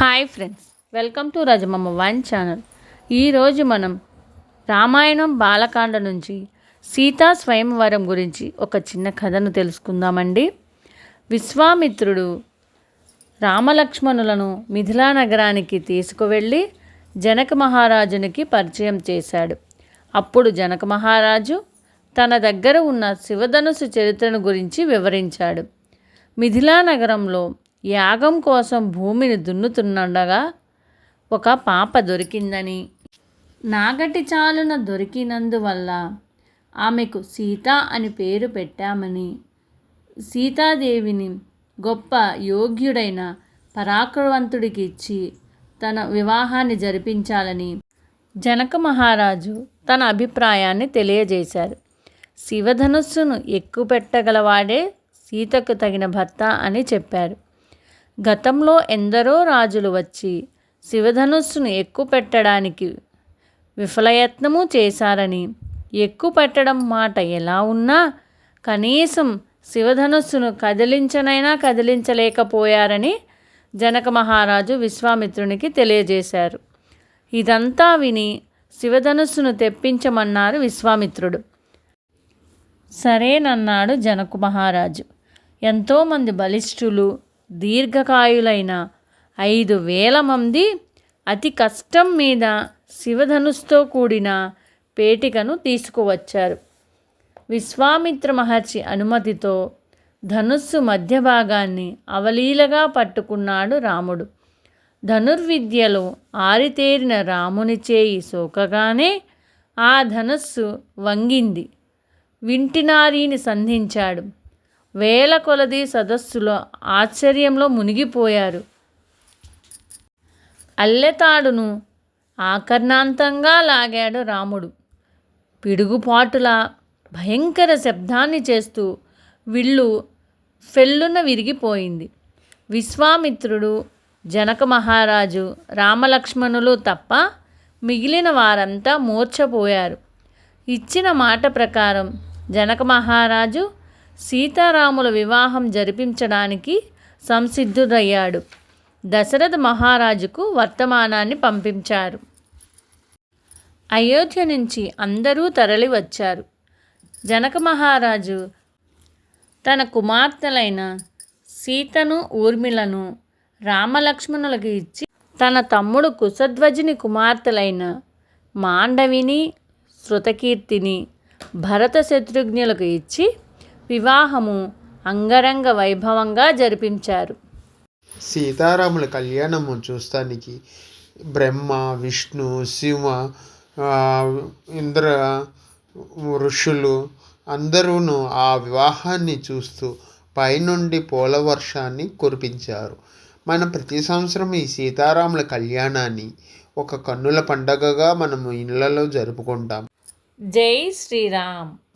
Hi friends welcome to Rajamamma one channel. ఈరోజు మనం రామాయణం బాలకాండ నుంచి సీతా స్వయంవరం గురించి ఒక చిన్న కథను తెలుసుకుందామండి. విశ్వామిత్రుడు రామలక్ష్మణులను మిథిలా నగరానికి తీసుకువెళ్ళి జనక మహారాజునికి పరిచయం చేశాడు. అప్పుడు జనక మహారాజు తన దగ్గర ఉన్న శివధనుసు చరిత్రను గురించి వివరించాడు. మిథిలా నగరంలో యాగం కోసం భూమిని దున్నుతుండగా ఒక పాప దొరికిందని. నాగటి చాలున దొరికినందువల్ల ఆమెకు సీత అని పేరు పెట్టామని. సీతాదేవిని గొప్ప యోగ్యుడైన పరాక్రవంతుడికి ఇచ్చి తన వివాహాన్ని జరిపించాలని జనక మహారాజు తన అభిప్రాయాన్ని తెలియజేశారు. శివధనుస్సును ఎక్కుపెట్టగలవాడే సీతకు తగిన భర్త అని చెప్పారు. గతంలో ఎందరో రాజులు వచ్చి శివధనుస్సును ఎక్కుపెట్టడానికి విఫలయత్నము చేశారని ఎక్కుపెట్టడం మాట ఎలా ఉన్నా కనీసం శివధనుస్సును కదిలించనైనా కదిలించలేకపోయారని జనక మహారాజు విశ్వామిత్రునికి తెలియజేశారు. ఇదంతా విని శివధనుస్సును తెప్పించమన్నారు విశ్వామిత్రుడు. సరేనన్నాడు జనకు మహారాజు. ఎంతోమంది బలిష్ఠులు దీర్ఘకాయులైన ఐదు వేల మంది అతి కష్టం మీద శివధనుస్తో కూడిన పేటికను తీసుకువచ్చారు. విశ్వామిత్ర మహర్షి అనుమతితో ధనుస్సు మధ్య భాగాన్ని అవలీలగా పట్టుకున్నాడు రాముడు. ధనుర్విద్యలో ఆరితేరిన రాముని చేయి సోకగానే ఆ ధనుస్సు వంగింది. వింటినారీని సంధించాడు. వేల కొలది సదస్సులో ఆశ్చర్యంలో మునిగిపోయారు. అల్లెతాడును ఆకర్ణాంతంగా లాగాడు రాముడు. పిడుగుపాటులా భయంకర శబ్దాన్ని చేస్తూ విల్లు ఫెల్లున విరిగిపోయింది. విశ్వామిత్రుడు జనక మహారాజు రామలక్ష్మణులు తప్ప మిగిలిన వారంతా మూర్ఛపోయారు. ఇచ్చిన మాట ప్రకారం జనక మహారాజు సీతారాముల వివాహం జరిపించడానికి సంసిద్ధుడయ్యాడు. దశరథ మహారాజుకు వర్తమానాన్ని పంపించారు. అయోధ్య నుంచి అందరూ తరలి వచ్చారు జనక మహారాజు తన కుమార్తెలైన సీతను ఊర్మిళను రామలక్ష్మణులకు ఇచ్చి తన తమ్ముడు కుశధ్వజుని కుమార్తెలైన మాండవిని శృతకీర్తిని భరత శత్రుఘ్నులకు ఇచ్చి వివాహము అంగరంగ వైభవంగా జరిపించారు. సీతారాముల కళ్యాణము చూస్తానికి బ్రహ్మ విష్ణు శివ ఇంద్ర ఋషులు అందరూను ఆ వివాహాన్ని చూస్తూ పైనుండి పూల వర్షాన్ని కురిపించారు. మనం ప్రతి సంవత్సరం ఈ సీతారాముల కళ్యాణాన్ని ఒక కన్నుల పండగగా మనము ఇళ్ళలో జరుపుకుంటాం. జై శ్రీరామ్.